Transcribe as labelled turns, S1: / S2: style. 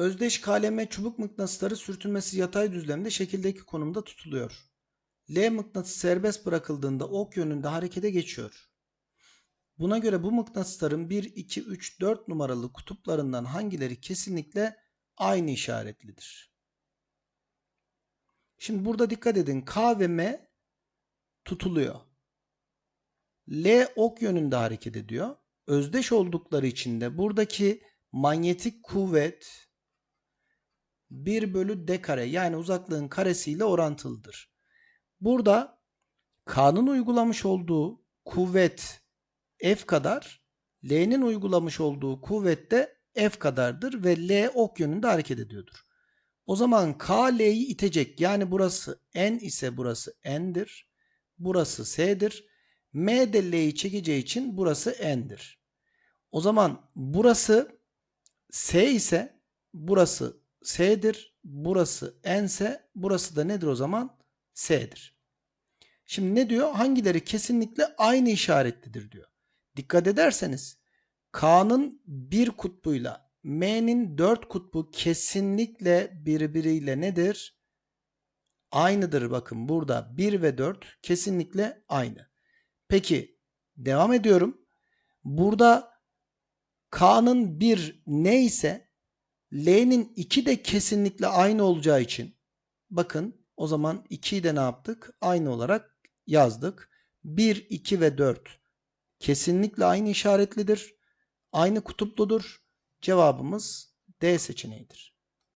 S1: Özdeş KLM çubuk mıknatısları sürtünmesiz yatay düzlemde şekildeki konumda tutuluyor. L mıknatısı serbest bırakıldığında ok yönünde harekete geçiyor. Buna göre bu mıknatısların 1, 2, 3, 4 numaralı kutuplarından hangileri kesinlikle aynı işaretlidir? Şimdi burada dikkat edin. K ve M tutuluyor. L ok yönünde hareket ediyor. Özdeş oldukları için de buradaki manyetik kuvvet 1 bölü d kare yani uzaklığın karesiyle orantılıdır. Burada K'nın uygulamış olduğu kuvvet F kadar L'nin uygulamış olduğu kuvvet de F kadardır ve L ok yönünde hareket ediyordur. O zaman K L'yi itecek. Yani burası N ise burası N'dir. Burası S'dir. M de L'yi çekeceği için burası N'dir. O zaman burası S ise burası S'dir. Burası N ise burası da nedir o zaman? S'dir. Şimdi ne diyor? Hangileri kesinlikle aynı işaretlidir diyor. Dikkat ederseniz K'nın bir kutbuyla M'nin dört kutbu kesinlikle birbiriyle nedir? Aynıdır bakın burada 1 ve 4 kesinlikle aynı. Peki devam ediyorum. Burada K'nın 1 ne ise L'nin 2 de kesinlikle aynı olacağı için bakın o zaman 2'yi de ne yaptık? Aynı olarak yazdık. 1, 2 ve 4 kesinlikle aynı işaretlidir. Aynı kutupludur. Cevabımız D seçeneğidir.